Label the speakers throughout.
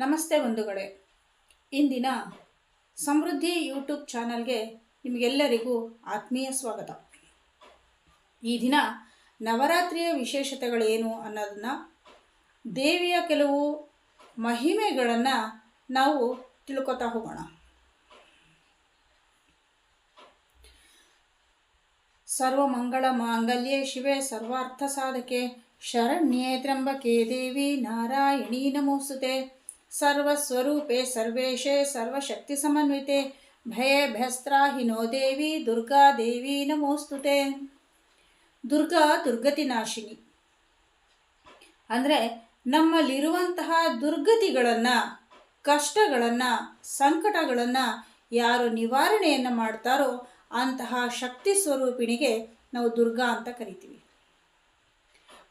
Speaker 1: ನಮಸ್ತೆ ಬಂಧುಗಳೇ. ಇಂದಿನ ಸಮೃದ್ಧಿ ಯೂಟ್ಯೂಬ್ ಚಾನಲ್ಗೆ ನಿಮಗೆಲ್ಲರಿಗೂ ಆತ್ಮೀಯ ಸ್ವಾಗತ. ಈ ದಿನ ನವರಾತ್ರಿಯ ವಿಶೇಷತೆಗಳೇನು ಅನ್ನೋದನ್ನ ದೇವಿಯ ಕೆಲವು ಮಹಿಮೆಗಳನ್ನು ನಾವು ತಿಳ್ಕೊತಾ ಹೋಗೋಣ. ಸರ್ವಮಂಗಳ ಮಾಂಗಲ್ಯೆ ಶಿವೆ ಸರ್ವಾರ್ಥ ಸಾಧಕೆ ಶರಣ್ಯೇ ತ್ರಂಬಕೆ ದೇವಿ ನಾರಾಯಣಿ ನಮೋಸ್ತುತೆ. ಸರ್ವಸ್ವರೂಪೆ ಸರ್ವೇಶೆ ಸರ್ವಶಕ್ತಿ ಸಮನ್ವಿತೆ ಭಯ ಭ್ಯಸ್ತ್ರಾಹಿನೋ ದೇವಿ, ದುರ್ಗಾ ದೇವಿ ನಮೋಸ್ತುತೆ. ದುರ್ಗಾ ದುರ್ಗತಿ ನಾಶಿನಿ. ಅಂದರೆ ನಮ್ಮಲ್ಲಿರುವಂತಹ ದುರ್ಗತಿಗಳನ್ನು, ಕಷ್ಟಗಳನ್ನು, ಸಂಕಟಗಳನ್ನು ಯಾರು ನಿವಾರಣೆಯನ್ನು ಮಾಡ್ತಾರೋ ಅಂತಹ ಶಕ್ತಿ ಸ್ವರೂಪಿಣಿಗೆ ನಾವು ದುರ್ಗಾ ಅಂತ ಕರಿತೀವಿ.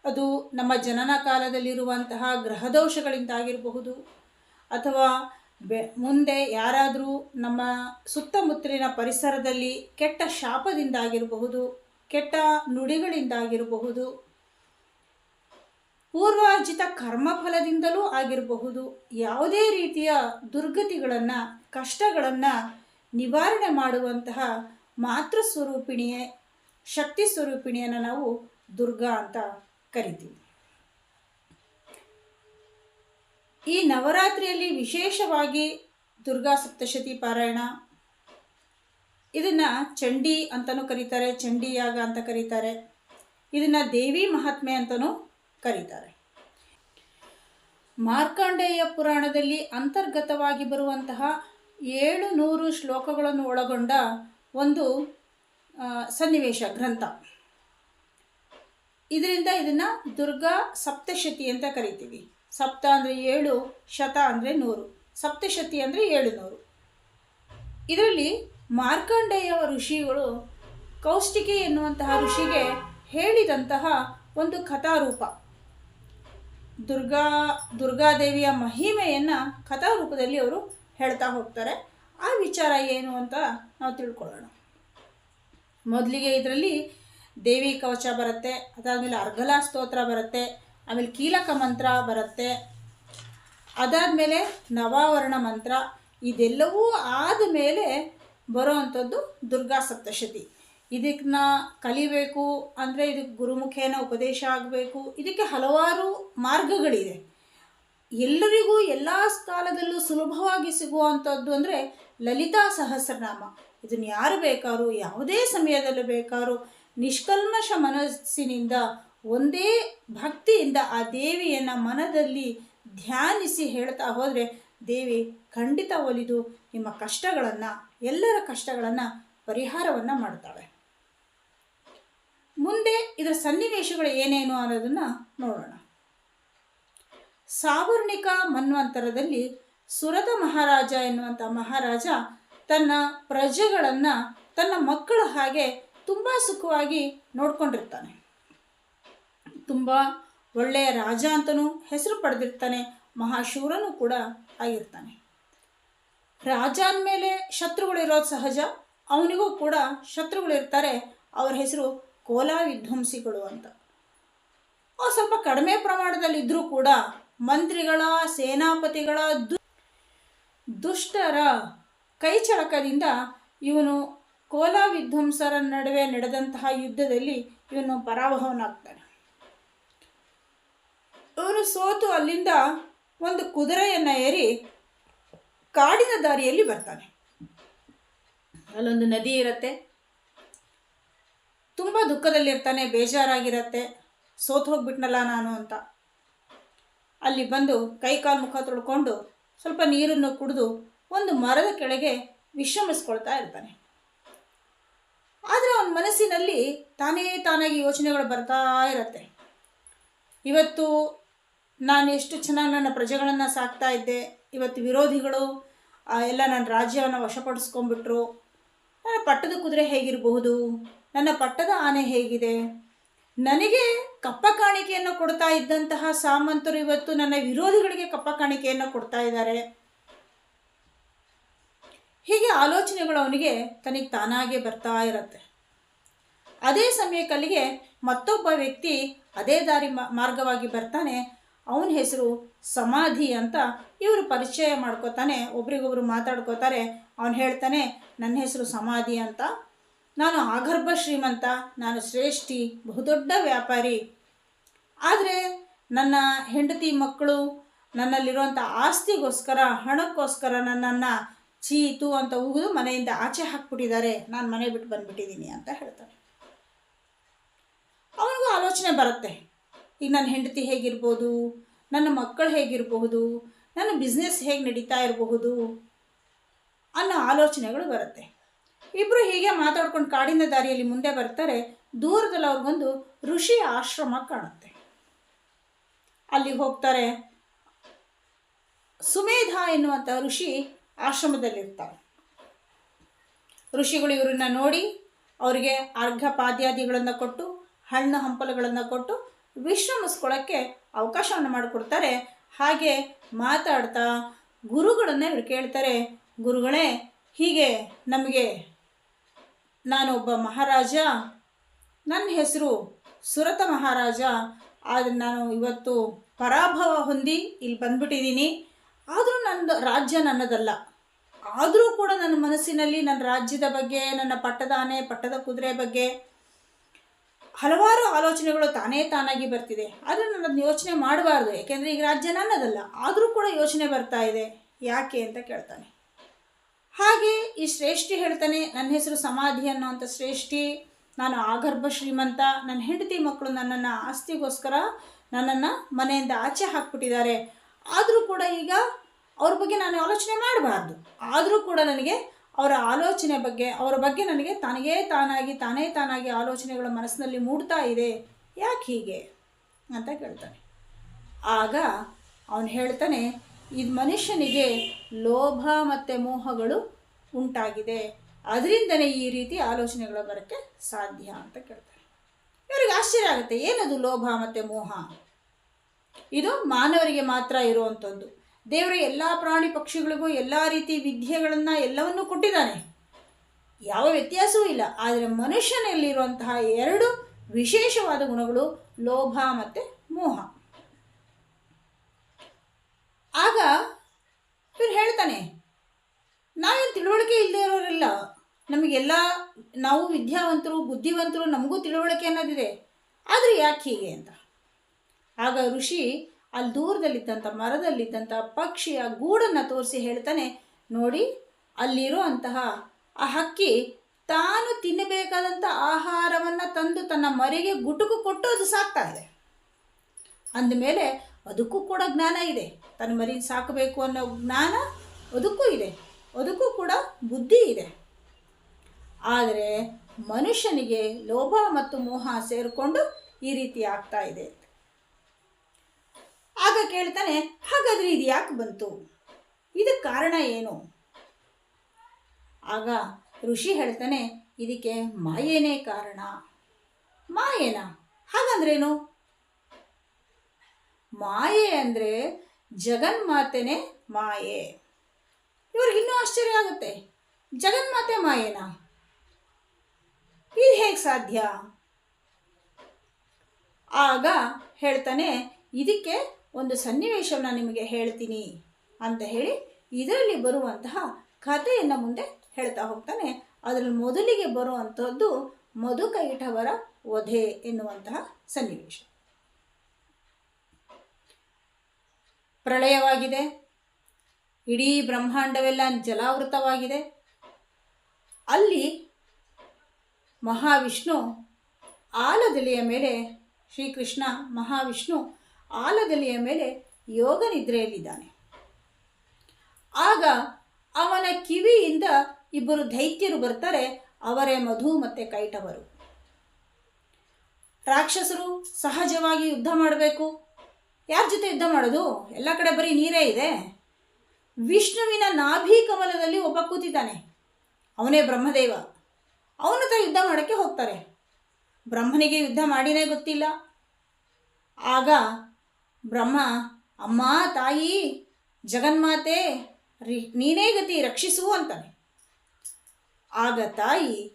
Speaker 1: ಅದು ನಮ್ಮ ಜನನ ಕಾಲದಲ್ಲಿರುವಂತಹ ಗ್ರಹದೋಷಗಳಿಂದಾಗಿರಬಹುದು ಅಥವಾ ಬೆ, ಮುಂದೆ ಯಾರಾದರೂ ನಮ್ಮ ಸುತ್ತಮುತ್ತಲಿನ ಪರಿಸರದಲ್ಲಿ ಕೆಟ್ಟ ಶಾಪದಿಂದಾಗಿರಬಹುದು, ಕೆಟ್ಟ ನುಡಿಗಳಿಂದಾಗಿರಬಹುದು, ಪೂರ್ವಾರ್ಜಿತ ಕರ್ಮಫಲದಿಂದಲೂ ಆಗಿರಬಹುದು, ಯಾವುದೇ ರೀತಿಯ ದುರ್ಗತಿಗಳನ್ನು, ಕಷ್ಟಗಳನ್ನು ನಿವಾರಣೆ ಮಾಡುವಂತಹ ಮಾತೃ ಸ್ವರೂಪಿಣಿಯೇ ಶಕ್ತಿ ಸ್ವರೂಪಿಣಿಯನ್ನು ನಾವು ದುರ್ಗಾ ಅಂತ ಕರಿತೀವಿ. ಈ ನವರಾತ್ರಿಯಲ್ಲಿ ವಿಶೇಷವಾಗಿ ದುರ್ಗಾ ಸಪ್ತಶತಿ ಪಾರಾಯಣ. ಇದನ್ನು ಚಂಡಿ ಅಂತಲೂ ಕರೀತಾರೆ, ಚಂಡಿ ಯಾಗ ಅಂತ ಕರೀತಾರೆ. ಇದನ್ನು ದೇವಿ ಮಹಾತ್ಮೆ ಅಂತಲೂ ಕರೀತಾರೆ. ಮಾರ್ಕಾಂಡೇಯ ಪುರಾಣದಲ್ಲಿ ಅಂತರ್ಗತವಾಗಿ ಬರುವಂತಹ ಏಳು ನೂರು ಶ್ಲೋಕಗಳನ್ನು ಒಳಗೊಂಡ ಒಂದು ಸನ್ನಿವೇಶ ಗ್ರಂಥ. ಇದರಿಂದ ಇದನ್ನು ದುರ್ಗಾ ಸಪ್ತಶತಿ ಅಂತ ಕರಿತೀವಿ. ಸಪ್ತ ಅಂದರೆ ಏಳು, ಶತ ಅಂದರೆ ನೂರು, ಸಪ್ತಶತಿ ಅಂದರೆ ಏಳು ನೂರು ಇದರಲ್ಲಿ ಮಾರ್ಕಂಡೇಯ ಋಷಿಗಳು ಕೌಷ್ಟಿಕೆ ಎನ್ನುವಂತಹ ಋಷಿಗೆ ಹೇಳಿದಂತಹ ಒಂದು ಕಥಾರೂಪ. ದುರ್ಗಾ, ದುರ್ಗಾದೇವಿಯ ಮಹಿಮೆಯನ್ನು ಕಥಾರೂಪದಲ್ಲಿ ಅವರು ಹೇಳ್ತಾ ಹೋಗ್ತಾರೆ. ಆ ವಿಚಾರ ಏನು ಅಂತ ನಾವು ತಿಳ್ಕೊಳ್ಳೋಣ. ಮೊದಲಿಗೆ ಇದರಲ್ಲಿ ದೇವಿ ಕವಚ ಬರುತ್ತೆ, ಅದಾದಮೇಲೆ ಅರ್ಘಲ ಸ್ತೋತ್ರ ಬರುತ್ತೆ ಆಮೇಲೆ ಕೀಲಕ ಮಂತ್ರ ಬರುತ್ತೆ. ಅದಾದಮೇಲೆ ನವಾವರಣ ಮಂತ್ರ, ಇದೆಲ್ಲವೂ ಆದ ಆದಮೇಲೆ ಬರೋವಂಥದ್ದು ದುರ್ಗಾ ಸಪ್ತಶತಿ. ಇದಕ್ಕನ್ನ ಕಲಿಬೇಕು ಅಂದರೆ ಇದಕ್ಕೆ ಗುರುಮುಖೇನ ಉಪದೇಶ ಆಗಬೇಕು. ಇದಕ್ಕೆ ಹಲವಾರು ಮಾರ್ಗಗಳಿದೆ. ಎಲ್ಲರಿಗೂ ಎಲ್ಲ ಕಾಲದಲ್ಲೂ ಸುಲಭವಾಗಿ ಸಿಗುವಂಥದ್ದು ಅಂದರೆ ಲಲಿತಾ ಸಹಸ್ರನಾಮ. ಇದನ್ನು ಯಾರು ಬೇಕಾದ್ರೂ ಯಾವುದೇ ಸಮಯದಲ್ಲಿ ಬೇಕಾದ್ರೂ ನಿಷ್ಕಲ್ಮಶ ಮನಸ್ಸಿನಿಂದ ಒಂದೇ ಭಕ್ತಿಯಿಂದ ಆ ದೇವಿಯನ್ನು ಮನದಲ್ಲಿ ಧ್ಯಾನಿಸಿ ಹೇಳ್ತಾ ಹೋದರೆ, ದೇವಿ ಖಂಡಿತ ಒಲಿದು ನಿಮ್ಮ ಕಷ್ಟಗಳನ್ನು, ಎಲ್ಲರ ಕಷ್ಟಗಳನ್ನು ಪರಿಹಾರವನ್ನು ಮಾಡ್ತಾಳೆ. ಮುಂದೆ ಇದರ ಸನ್ನಿವೇಶಗಳು ಏನೇನು ಅನ್ನೋದನ್ನು ನೋಡೋಣ. ಸಾವರ್ಣಿಕ ಮನ್ವಂತರದಲ್ಲಿ ಸುರದ ಮಹಾರಾಜ ಎನ್ನುವಂಥ ಮಹಾರಾಜ ತನ್ನ ಪ್ರಜೆಗಳನ್ನು, ತನ್ನ ಮಕ್ಕಳ ಹಾಗೆ ತುಂಬ ಸುಖವಾಗಿ ನೋಡ್ಕೊಂಡಿರ್ತಾನೆ. ತುಂಬ ಒಳ್ಳೆಯ ರಾಜ ಅಂತನೂ ಹೆಸರು ಪಡೆದಿರ್ತಾನೆ, ಮಹಾಶೂರನೂ ಕೂಡ ಆಗಿರ್ತಾನೆ. ರಾಜ ಅಂದಮೇಲೆ ಶತ್ರುಗಳಿರೋದು ಸಹಜ, ಅವನಿಗೂ ಕೂಡ ಶತ್ರುಗಳಿರ್ತಾರೆ ಅವ್ರ ಹೆಸರು ಕೋಲಾ ವಿಧ್ವಂಸಿಗಳು ಅಂತ. ಅವ್ರು ಸ್ವಲ್ಪ ಕಡಿಮೆ ಪ್ರಮಾಣದಲ್ಲಿದ್ದರೂ ಕೂಡ ಮಂತ್ರಿಗಳ, ಸೇನಾಪತಿಗಳ ದು, ದುಷ್ಟರ ಕೈಚಳಕದಿಂದ ಇವನು ಕೋಲಾ ವಿಧ್ವಂಸರ ನಡುವೆ ನಡೆದಂತಹ ಯುದ್ಧದಲ್ಲಿ ಇವನು ಪರಾಭವನಾಗ್ತಾನೆ. ಇವನು ಸೋತು ಅಲ್ಲಿಂದ ಒಂದು ಕುದುರೆಯನ್ನು ಏರಿ ಕಾಡಿನ ದಾರಿಯಲ್ಲಿ ಬರ್ತಾನೆ. ಅಲ್ಲೊಂದು ನದಿ ಇರುತ್ತೆ. ತುಂಬ ದುಃಖದಲ್ಲಿರ್ತಾನೆ, ಬೇಜಾರಾಗಿರತ್ತೆ. ಸೋತು ಹೋಗ್ಬಿಟ್ನಲ್ಲ ನಾನು ಅಂತ. ಅಲ್ಲಿ ಬಂದು ಕೈ ಕಾಲು ಮುಖ ತೊಳ್ಕೊಂಡು ಸ್ವಲ್ಪ ನೀರನ್ನು ಕುಡಿದು ಒಂದು ಮರದ ಕೆಳಗೆ ವಿಶ್ರಮಿಸ್ಕೊಳ್ತಾ ಇರ್ತಾನೆ. ಆದರೆ ಅವನ ಮನಸ್ಸಿನಲ್ಲಿ ತಾನೇ ತಾನಾಗಿ ಯೋಚನೆಗಳು ಬರ್ತಾ ಇರತ್ತೆ. ಇವತ್ತು ನಾನು ಎಷ್ಟು ಚೆನ್ನಾಗಿ ನನ್ನ ಪ್ರಜೆಗಳನ್ನು ಸಾಕ್ತಾ ಇದ್ದೆ, ಇವತ್ತು ವಿರೋಧಿಗಳು ಎಲ್ಲ ನನ್ನ ರಾಜ್ಯವನ್ನು ವಶಪಡಿಸ್ಕೊಂಡ್ಬಿಟ್ರು. ನನ್ನ ಪಟ್ಟದ ಕುದುರೆ ಹೇಗಿರಬಹುದು? ನನ್ನ ಪಟ್ಟದ ಆನೆ ಹೇಗಿದೆ? ನನಗೆ ಕಪ್ಪ ಕಾಣಿಕೆಯನ್ನು ಕೊಡ್ತಾ ಇದ್ದಂತಹ ಸಾಮಂತರು ಇವತ್ತು ನನ್ನ ವಿರೋಧಿಗಳಿಗೆ ಕಪ್ಪ ಕಾಣಿಕೆಯನ್ನು ಕೊಡ್ತಾ ಇದ್ದಾರೆ. ಹೀಗೆ ಆಲೋಚನೆಗಳು ಅವನಿಗೆ ತನಗೆ ತಾನಾಗೆ ಬರ್ತಾ ಇರುತ್ತೆ. ಅದೇ ಸಮಯಕ್ಕಲ್ಲಿಗೆ ಮತ್ತೊಬ್ಬ ವ್ಯಕ್ತಿ ಅದೇ ದಾರಿ ಮಾರ್ಗವಾಗಿ ಬರ್ತಾನೆ ಅವನ ಹೆಸರು ಸಮಾಧಿ ಅಂತ ಇವರು ಪರಿಚಯ ಮಾಡ್ಕೋತಾನೆ, ಒಬ್ರಿಗೊಬ್ರು ಮಾತಾಡ್ಕೋತಾರೆ, ಅವನು ಹೇಳ್ತಾನೆ, ನನ್ನ ಹೆಸರು ಸಮಾಧಿ ಅಂತ. ನಾನು ಆಗರ್ಭ ಶ್ರೀಮಂತ, ನಾನು ಶ್ರೇಷ್ಠಿ, ಬಹುದೊಡ್ಡ ವ್ಯಾಪಾರಿ. ಆದರೆ ನನ್ನ ಹೆಂಡತಿ ಮಕ್ಕಳು ನನ್ನಲ್ಲಿರುವಂಥ ಆಸ್ತಿಗೋಸ್ಕರ, ಹಣಕ್ಕೋಸ್ಕರ ನನ್ನನ್ನು ಚೀತು ಅಂತ ಉಗಿದು ಮನೆಯಿಂದ ಆಚೆ ಹಾಕ್ಬಿಟ್ಟಿದ್ದಾರೆ. ನಾನು ಮನೆ ಬಿಟ್ಟು ಬಂದುಬಿಟ್ಟಿದ್ದೀನಿ ಅಂತ ಹೇಳ್ತಾನೆ. ಅವನಿಗೂ ಆಲೋಚನೆ ಬರುತ್ತೆ. ಈಗ ನನ್ನ ಹೆಂಡತಿ ಹೇಗಿರ್ಬೋದು, ನನ್ನ ಮಕ್ಕಳು ಹೇಗಿರಬಹುದು, ನನ್ನ ಬಿಸ್ನೆಸ್ ಹೇಗೆ ನಡೀತಾ ಇರಬಹುದು ಅನ್ನೋ ಆಲೋಚನೆಗಳು ಬರುತ್ತೆ. ಇಬ್ಬರು ಹೀಗೆ ಮಾತಾಡ್ಕೊಂಡು ಕಾಡಿನ ದಾರಿಯಲ್ಲಿ ಮುಂದೆ ಬರ್ತಾರೆ, ದೂರದಲ್ಲಿ ಅವ್ರಿಗೊಂದು ಋಷಿ ಆಶ್ರಮ ಕಾಣುತ್ತೆ. ಅಲ್ಲಿಗೆ ಹೋಗ್ತಾರೆ, ಸುಮೇಧ ಎನ್ನುವಂಥ ಋಷಿ ಆಶ್ರಮದಲ್ಲಿರ್ತಾರೆ ಋಷಿಗಳು ಇವರನ್ನ ನೋಡಿ, ಅವರಿಗೆ ಅರ್ಘ ಪಾದ್ಯಾದಿಗಳನ್ನು ಕೊಟ್ಟು, ಹಣ್ಣು ಹಂಪಲುಗಳನ್ನು ಕೊಟ್ಟು ವಿಶ್ರಮಿಸ್ಕೊಳ್ಳೋಕ್ಕೆ ಅವಕಾಶವನ್ನು ಮಾಡಿಕೊಡ್ತಾರೆ. ಹಾಗೆ ಮಾತಾಡ್ತಾ ಗುರುಗಳನ್ನೇ ಕೇಳ್ತಾರೆ. ಗುರುಗಳೇ, ಹೀಗೆ ನಮಗೆ, ನಾನೊಬ್ಬ ಮಹಾರಾಜ, ನನ್ನ ಹೆಸರು ಸುರತ ಮಹಾರಾಜ. ಆದರೆ ನಾನು ಇವತ್ತು ಪರಾಭವ ಹೊಂದಿ ಇಲ್ಲಿ ಬಂದ್ಬಿಟ್ಟಿದ್ದೀನಿ. ಆದರೂ ನನ್ನದು ರಾಜ್ಯ ನನ್ನದಲ್ಲ. ಆದರೂ ಕೂಡ ನನ್ನ ಮನಸ್ಸಿನಲ್ಲಿ ನನ್ನ ರಾಜ್ಯದ ಬಗ್ಗೆ, ನನ್ನ ಪಟ್ಟದ ಆನೆ ಪಟ್ಟದ ಕುದುರೆ ಬಗ್ಗೆ ಹಲವಾರು ಆಲೋಚನೆಗಳು ತಾನೇ ತಾನಾಗಿ ಬರ್ತಿದೆ. ಆದರೆ ನಾನು ಅದನ್ನ ಯೋಚನೆ ಮಾಡಬಾರ್ದು. ಯಾಕೆಂದರೆ ಈಗ ರಾಜ್ಯ ನನ್ನದಲ್ಲ. ಆದರೂ ಕೂಡ ಯೋಚನೆ ಬರ್ತಾ ಇದೆ. ಯಾಕೆ ಅಂತ ಕೇಳ್ತಾನೆ. ಹಾಗೆ ಈ ಶ್ರೇಷ್ಠಿ ಹೇಳ್ತಾನೆ, ನನ್ನ ಹೆಸರು ಸಮಾಧಿ ಅನ್ನೋವಂಥ ಶ್ರೇಷ್ಠಿ, ನಾನು ಆಗರ್ಭ ಶ್ರೀಮಂತ. ನನ್ನ ಹೆಂಡತಿ ಮಕ್ಕಳು ನನ್ನನ್ನು ಆಸ್ತಿಗೋಸ್ಕರ ನನ್ನನ್ನು ಮನೆಯಿಂದ ಆಚೆ ಹಾಕ್ಬಿಟ್ಟಿದ್ದಾರೆ. ಆದರೂ ಕೂಡ ಈಗ ಅವ್ರ ಬಗ್ಗೆ ನಾನು ಆಲೋಚನೆ ಮಾಡಬಾರ್ದು. ಆದರೂ ಕೂಡ ನನಗೆ ಅವರ ಆಲೋಚನೆ ಬಗ್ಗೆ, ಅವರ ಬಗ್ಗೆ ನನಗೆ ತನಗೇ ತಾನಾಗಿ, ತಾನೇ ತಾನಾಗಿ ಆಲೋಚನೆಗಳು ಮನಸ್ಸಿನಲ್ಲಿ ಮೂಡ್ತಾ ಇದೆ. ಯಾಕೆ ಹೀಗೆ? ಅಂತ ಕೇಳ್ತಾನೆ. ಆಗ ಅವನು ಹೇಳ್ತಾನೆ, ಇದು ಮನುಷ್ಯನಿಗೆ ಲೋಭ ಮತ್ತು ಮೋಹಗಳು ಉಂಟಾಗಿದೆ. ಅದರಿಂದನೇ ಈ ರೀತಿ ಆಲೋಚನೆಗಳು ಬರೋಕ್ಕೆ ಸಾಧ್ಯ ಅಂತ ಕೇಳ್ತಾರೆ ಇವರಿಗೆ ಆಶ್ಚರ್ಯ ಆಗುತ್ತೆ, ಏನದು ಲೋಭ ಮತ್ತು ಮೋಹ? ಇದು ಮಾನವರಿಗೆ ಮಾತ್ರ ಇರುವಂಥದ್ದು. ದೇವರು ಎಲ್ಲ ಪ್ರಾಣಿ ಪಕ್ಷಿಗಳಿಗೂ ಎಲ್ಲ ರೀತಿ ವಿದ್ಯೆಗಳನ್ನು ಎಲ್ಲವನ್ನೂ ಕೊಟ್ಟಿದ್ದಾನೆ. ಯಾವ ವ್ಯತ್ಯಾಸವೂ ಇಲ್ಲ. ಆದರೆ ಮನುಷ್ಯನಲ್ಲಿರುವಂತಹ ಎರಡು ವಿಶೇಷವಾದ ಗುಣಗಳು ಲೋಭ ಮತ್ತು ಮೋಹ. ಆಗ ಇವ್ರು ಹೇಳ್ತಾನೆ, ನಾವೇನು ತಿಳುವಳಿಕೆ ಇಲ್ಲದೆ ಇರೋರೆಲ್ಲ. ನಮಗೆಲ್ಲ ನಾವು ವಿದ್ಯಾವಂತರು, ಬುದ್ಧಿವಂತರು ನಮಗೂ ತಿಳುವಳಿಕೆ ಅನ್ನೋದಿದೆ. ಆದರೆ ಯಾಕೆ ಹೀಗೆ ಅಂತ? ಆಗ ಋಷಿ ಅಲ್ಲಿ ದೂರದಲ್ಲಿದ್ದಂಥ ಮರದಲ್ಲಿದ್ದಂಥ ಪಕ್ಷಿಯ ಗೂಡನ್ನು ತೋರಿಸಿ ಹೇಳ್ತಾನೆ, ನೋಡಿ ಅಲ್ಲಿರುವಂತಹ ಆ ಹಕ್ಕಿ ತಾನು ತಿನ್ನಬೇಕಾದಂಥ ಆಹಾರವನ್ನು ತಂದು ತನ್ನ ಮರಿಗೆ ಗುಟುಕು ಕೊಟ್ಟು ಅದು ಸಾಕ್ತಾ ಇದೆ. ಅಂದಮೇಲೆ ಅದಕ್ಕೂ ಕೂಡ ಜ್ಞಾನ ಇದೆ. ತನ್ನ ಮರಿ ಸಾಕಬೇಕು ಅನ್ನೋ ಜ್ಞಾನ ಅದಕ್ಕೂ ಇದೆ. ಅದಕ್ಕೂ ಕೂಡ ಬುದ್ಧಿ ಇದೆ. ಆದರೆ ಮನುಷ್ಯನಿಗೆ ಲೋಭ ಮತ್ತು ಮೋಹ ಸೇರಿಕೊಂಡು ಈ ರೀತಿ ಆಗ್ತಾ ಇದೆ. ಆಗ ಕೇಳ್ತಾನೆ, ಹಾಗಾದರೆ ಇದು ಯಾಕೆ ಬಂತು? ಇದಕ್ಕೆ ಕಾರಣ ಏನು? ಆಗ ಋಷಿ ಹೇಳ್ತಾನೆ, ಇದಕ್ಕೆ ಮಾಯೇನೇ ಕಾರಣ. ಮಾಯೇನ? ಹಾಗಂದ್ರೇನು? ಮಾಯೆ ಅಂದರೆ ಜಗನ್ಮಾತೆನೇ ಮಾಯೆ. ಇವ್ರಿಗೆ ಇನ್ನೂ ಆಶ್ಚರ್ಯ ಆಗುತ್ತೆ. ಜಗನ್ಮಾತೆ ಮಾಯೇನಾ? ಇದು ಹೇಗೆ ಸಾಧ್ಯ? ಆಗ ಹೇಳ್ತಾನೆ, ಇದಕ್ಕೆ ಒಂದು ಸನ್ನಿವೇಶವನ್ನು ನಿಮಗೆ ಹೇಳ್ತೀನಿ ಅಂತ ಹೇಳಿ ಇದರಲ್ಲಿ ಬರುವಂತಹ ಕಥೆಯನ್ನು ಮುಂದೆ ಹೇಳ್ತಾ ಹೋಗ್ತಾನೆ. ಅದರಲ್ಲಿ ಮೊದಲಿಗೆ ಬರುವಂಥದ್ದು ಮಧುಕೈಠವರ ವಧೆ ಎನ್ನುವಂತಹ ಸನ್ನಿವೇಶ. ಪ್ರಳಯವಾಗಿದೆ. ಇಡೀ ಬ್ರಹ್ಮಾಂಡವೆಲ್ಲ ಜಲಾವೃತವಾಗಿದೆ. ಅಲ್ಲಿ ಮಹಾವಿಷ್ಣು ಆಲದೆಲೆಯ ಮೇಲೆ ಶ್ರೀಕೃಷ್ಣ ಮಹಾವಿಷ್ಣು ಆಲದೆಲೆಯ ಮೇಲೆ ಯೋಗ ನಿದ್ರೆಯಲ್ಲಿದ್ದಾನೆ. ಆಗ ಅವನ ಕಿವಿಯಿಂದ ಇಬ್ಬರು ದೈತ್ಯರು ಬರ್ತಾರೆ, ಅವರೇ ಮಧು ಮತ್ತು ಕೈಟವರು. ರಾಕ್ಷಸರು ಸಹಜವಾಗಿ ಯುದ್ಧ ಮಾಡಬೇಕು. ಯಾರ ಜೊತೆ ಯುದ್ಧ ಮಾಡೋದು? ಎಲ್ಲ ಕಡೆ ಬರೀ ನೀರೇ ಇದೆ. ವಿಷ್ಣುವಿನ ನಾಭಿ ಕಮಲದಲ್ಲಿ ಒಬ್ಬ ಕೂತಿದ್ದಾನೆ. ಅವನೇ ಬ್ರಹ್ಮದೇವ. ಅವನ ಹತ್ರ ಯುದ್ಧ ಮಾಡೋಕ್ಕೆ ಹೋಗ್ತಾರೆ. ಬ್ರಹ್ಮನಿಗೆ ಯುದ್ಧ ಮಾಡಿನೇ ಗೊತ್ತಿಲ್ಲ. ಆಗ ಬ್ರಹ್ಮ, ಅಮ್ಮ, ತಾಯಿ, ಜಗನ್ಮಾತೆ, ರಿ, ನೀನೇ ಗತಿ ರಕ್ಷಿಸು ಅಂತಾನೆ. ಆಗ ತಾಯಿ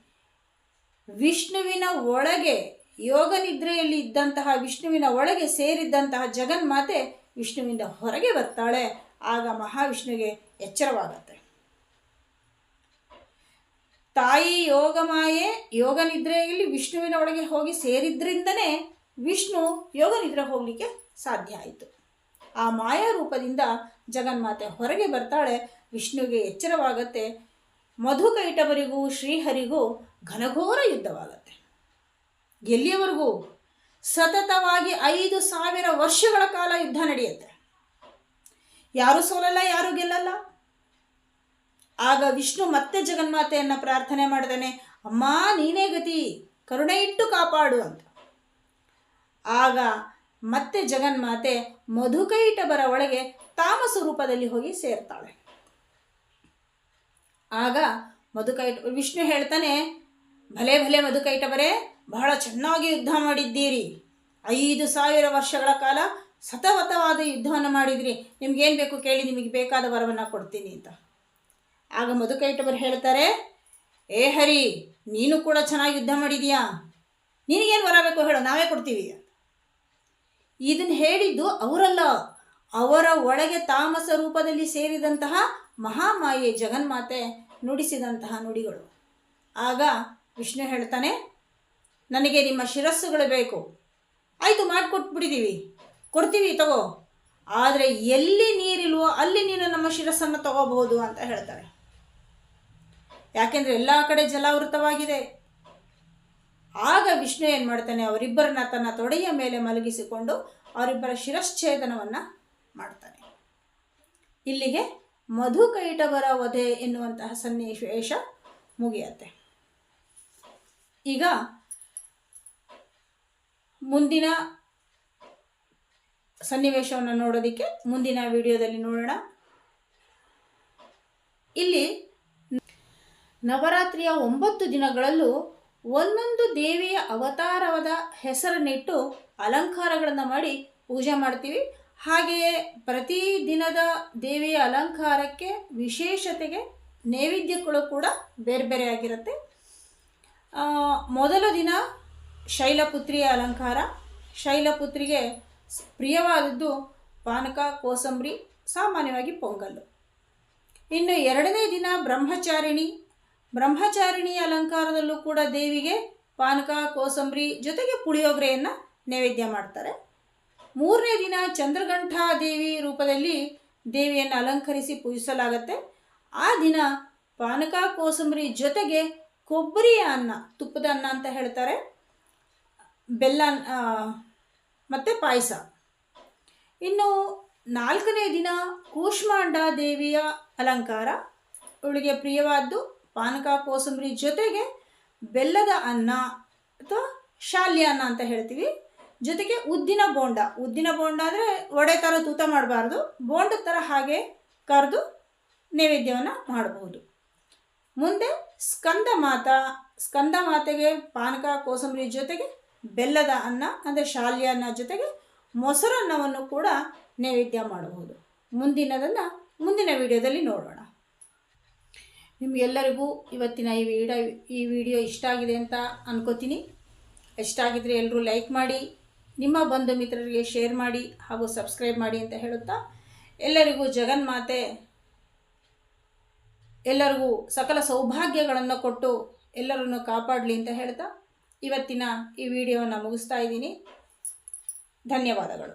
Speaker 1: ವಿಷ್ಣುವಿನ ಒಳಗೆ, ಯೋಗ ನಿದ್ರೆಯಲ್ಲಿ ಇದ್ದಂತಹ ವಿಷ್ಣುವಿನ ಒಳಗೆ ಸೇರಿದ್ದಂತಹ ಜಗನ್ಮಾತೆ ವಿಷ್ಣುವಿಂದ ಹೊರಗೆ ಬರ್ತಾಳೆ. ಆಗ ಮಹಾವಿಷ್ಣುವಿಗೆ ಎಚ್ಚರವಾಗತ್ತೆ. ತಾಯಿ ಯೋಗಮಾಯೆ ಯೋಗ ನಿದ್ರೆಯಲ್ಲಿ ವಿಷ್ಣುವಿನ ಒಳಗೆ ಹೋಗಿ ಸೇರಿದ್ರಿಂದನೇ ವಿಷ್ಣು ಯೋಗ ನಿದ್ರೆ ಹೋಗಲಿಕ್ಕೆ ಸಾಧ್ಯ ಆಯಿತು. ಆ ಮಾಯಾ ರೂಪದಿಂದ ಜಗನ್ಮಾತೆ ಹೊರಗೆ ಬರ್ತಾಳೆ. ವಿಷ್ಣುವಿಗೆ ಎಚ್ಚರವಾಗತ್ತೆ. ಮಧುಕೈಟವರಿಗೂ ಶ್ರೀಹರಿಗೂ ಘನಘೋರ ಯುದ್ಧವಾಗತ್ತೆ. ಎಲ್ಲಿಯವರೆಗೂ? ಸತತವಾಗಿ ಐದು ಸಾವಿರ ವರ್ಷಗಳ ಕಾಲ ಯುದ್ಧ ನಡೆಯುತ್ತೆ. ಯಾರು ಸೋಲಲ್ಲ, ಯಾರು ಗೆಲ್ಲಲ್ಲ? ಆಗ ವಿಷ್ಣು ಮತ್ತೆ ಜಗನ್ಮಾತೆಯನ್ನು ಪ್ರಾರ್ಥನೆ ಮಾಡಿದಾನೆ, ಅಮ್ಮ, ನೀನೇ ಗತಿ ಕರುಣೆ ಇಟ್ಟು ಕಾಪಾಡು ಅಂತ. ಆಗ ಮತ್ತೆ ಜಗನ್ಮಾತೆ ಮಧುಕೈಟಬರ ಒಳಗೆ ತಾಮಸ ರೂಪದಲ್ಲಿ ಹೋಗಿ ಸೇರ್ತಾಳೆ. ಆಗ ಮಧುಕೈಟ, ವಿಷ್ಣು ಹೇಳ್ತಾನೆ, ಭಲೆ ಭಲೆ ಮಧುಕೈಟಬರೇ, ಬಹಳ ಚೆನ್ನಾಗಿ ಯುದ್ಧ ಮಾಡಿದ್ದೀರಿ. ಐದು ಸಾವಿರ ವರ್ಷಗಳ ಕಾಲ ಸತವತವಾದ ಯುದ್ಧವನ್ನು ಮಾಡಿದಿರಿ. ನಿಮ್ಗೇನು ಬೇಕು ಕೇಳಿ, ನಿಮಗೆ ಬೇಕಾದ ವರವನ್ನು ಕೊಡ್ತೀನಿ ಅಂತ. ಆಗ ಮಧುಕೈಟವರು ಹೇಳ್ತಾರೆ, ಏ ಹರಿ, ನೀನು ಕೂಡ ಚೆನ್ನಾಗಿ ಯುದ್ಧ ಮಾಡಿದೀಯಾ? ನಿನಗೇನು ವರ ಬೇಕು ಹೇಳು, ನಾವೇ ಕೊಡ್ತೀವಿ. ಇದನ್ನು ಹೇಳಿದ್ದು ಅವರಲ್ಲ. ಅವರ ಒಳಗೆ ತಾಮಸ ರೂಪದಲ್ಲಿ ಸೇರಿದಂತಹ ಮಹಾಮಾಯೆ ಜಗನ್ಮಾತೆ ನುಡಿಸಿದಂತಹ ನುಡಿಗಳು. ಆಗ ವಿಷ್ಣು ಹೇಳ್ತಾನೆ, ನನಗೆ ನಿಮ್ಮ ಶಿರಸ್ಸುಗಳು ಬೇಕು. ಆಯಿತು ಮಾಡಿಕೊಟ್ಬಿಟ್ಟಿದ್ದೀವಿ ಕೊಡ್ತೀವಿ, ತಗೋ. ಆದರೆ ಎಲ್ಲಿ ನೀರಿಲ್ವೋ ಅಲ್ಲಿ ನೀನು ನಮ್ಮ ಶಿರಸ್ಸನ್ನು ತಗೋಬಹುದು ಅಂತ ಹೇಳ್ತಾರೆ. ಯಾಕೆಂದರೆ ಎಲ್ಲ ಕಡೆ ಜಲಾವೃತವಾಗಿದೆ. ಆಗ ವಿಷ್ಣು ಏನು ಮಾಡ್ತಾನೆ? ಅವರಿಬ್ಬರನ್ನ ತನ್ನ ತೊಡೆಯ ಮೇಲೆ ಮಲಗಿಸಿಕೊಂಡು ಅವರಿಬ್ಬರ ಶಿರಶ್ಛೇದನವನ್ನು ಮಾಡ್ತಾನೆ. ಇಲ್ಲಿಗೆ ಮಧುಕೈಟವರ ವಧೆ ಎನ್ನುವಂತಹ ಸನ್ನಿವೇಶ ಮುಗಿಯತ್ತೆ. ಈಗ ಮುಂದಿನ ಸನ್ನಿವೇಶವನ್ನು ನೋಡೋದಕ್ಕೆ ಮುಂದಿನ ವಿಡಿಯೋದಲ್ಲಿ ನೋಡೋಣ. ಇಲ್ಲಿ ನವರಾತ್ರಿಯ ಒಂಬತ್ತು ದಿನಗಳಲ್ಲೂ ಒಂದೊಂದು ದೇವಿಯ ಅವತಾರವಾದ ಹೆಸರನ್ನಿಟ್ಟು ಅಲಂಕಾರಗಳನ್ನು ಮಾಡಿ ಪೂಜೆ ಮಾಡ್ತೀವಿ. ಹಾಗೆಯೇ ಪ್ರತಿ ದಿನದ ದೇವಿಯ ಅಲಂಕಾರಕ್ಕೆ ವಿಶೇಷತೆಗೆ ನೈವೇದ್ಯಗಳು ಕೂಡ ಬೇರೆ ಬೇರೆ ಆಗಿರುತ್ತೆ. ಮೊದಲ ದಿನ ಶೈಲಪುತ್ರಿಯ ಅಲಂಕಾರ. ಶೈಲಪುತ್ರಿಗೆ ಪ್ರಿಯವಾದದ್ದು ಪಾನಕ, ಕೋಸಂಬರಿ, ಸಾಮಾನ್ಯವಾಗಿ ಪೊಂಗಲ್ಲು. ಇನ್ನು ಎರಡನೇ ದಿನ ಬ್ರಹ್ಮಚಾರಿಣಿ. ಬ್ರಹ್ಮಚಾರಿಣಿಯ ಅಲಂಕಾರದಲ್ಲೂ ಕೂಡ ದೇವಿಗೆ ಪಾನಕ, ಕೋಸಂಬರಿ ಜೊತೆಗೆ ಪುಳಿಯೋಗರೆಯನ್ನು ನೈವೇದ್ಯ ಮಾಡ್ತಾರೆ. ಮೂರನೇ ದಿನ ಚಂದ್ರಗಂಠಾ ದೇವಿ ರೂಪದಲ್ಲಿ ದೇವಿಯನ್ನು ಅಲಂಕರಿಸಿ ಪೂಜಿಸಲಾಗತ್ತೆ. ಆ ದಿನ ಪಾನಕ, ಕೋಸಂಬರಿ ಜೊತೆಗೆ ಕೊಬ್ಬರಿಯ ಅನ್ನ, ತುಪ್ಪದ ಅನ್ನ ಅಂತ ಹೇಳ್ತಾರೆ. ಬೆಲ್ಲ ಮತ್ತು ಪಾಯಸ. ಇನ್ನು ನಾಲ್ಕನೇ ದಿನ ಕೂಷ್ಮಾಂಡ ದೇವಿಯ ಅಲಂಕಾರ. ಅವಳಿಗೆ ಪ್ರಿಯವಾದ್ದು ಪಾನಕ, ಕೋಸಂಬರಿ ಜೊತೆಗೆ ಬೆಲ್ಲದ ಅನ್ನ ಅಥವಾ ಶಾಲ್ಯ ಅನ್ನ ಅಂತ ಹೇಳ್ತೀವಿ. ಜೊತೆಗೆ ಉದ್ದಿನ ಬೋಂಡ. ಉದ್ದಿನ ಬೋಂಡ ಅಂದರೆ ವಡೆ ಥರ ತೂತ ಮಾಡಬಾರ್ದು. ಬೋಂಡ ಥರ ಹಾಗೆ ಕರೆದು ನೈವೇದ್ಯವನ್ನು ಮಾಡಬಹುದು ಮುಂದೆ ಸ್ಕಂದ ಮಾತ. ಸ್ಕಂದ ಮಾತೆಗೆ ಪಾನಕ, ಕೋಸಂಬರಿ ಜೊತೆಗೆ ಬೆಲ್ಲದ ಅನ್ನ ಅಂದರೆ ಶಾಲ್ಯ ಅನ್ನ ಜೊತೆಗೆ ಮೊಸರನ್ನವನ್ನು ಕೂಡ ನೈವೇದ್ಯ ಮಾಡಬಹುದು ಮುಂದಿನದನ್ನು ಮುಂದಿನ ವಿಡಿಯೋದಲ್ಲಿ ನೋಡೋಣ. ನಿಮಗೆಲ್ಲರಿಗೂ ಇವತ್ತಿನ ಈ ವಿಡಿಯೋ ಈ ವಿಡಿಯೋ ಇಷ್ಟ ಆಗಿದೆ ಅಂತ ಅನ್ಕೋತೀನಿ. ಇಷ್ಟ ಆಗಿದ್ರೆ ಎಲ್ಲರೂ ಲೈಕ್ ಮಾಡಿ, ನಿಮ್ಮ ಬಂಧು ಮಿತ್ರರಿಗೆ ಶೇರ್ ಮಾಡಿ ಹಾಗೂ ಸಬ್ಸ್ಕ್ರೈಬ್ ಮಾಡಿ ಅಂತ ಹೇಳುತ್ತಾ ಎಲ್ಲರಿಗೂ ಜಗನ್ಮಾತೆ ಎಲ್ಲರಿಗೂ ಸಕಲ ಸೌಭಾಗ್ಯಗಳನ್ನು ಕೊಟ್ಟು ಎಲ್ಲರನ್ನು ಕಾಪಾಡಲಿ ಅಂತ ಹೇಳ್ತಾ ಇವತ್ತಿನ ಈ ವಿಡಿಯೋವನ್ನು ಮುಗಿಸ್ತಾ ಇದ್ದೀನಿ. ಧನ್ಯವಾದಗಳು.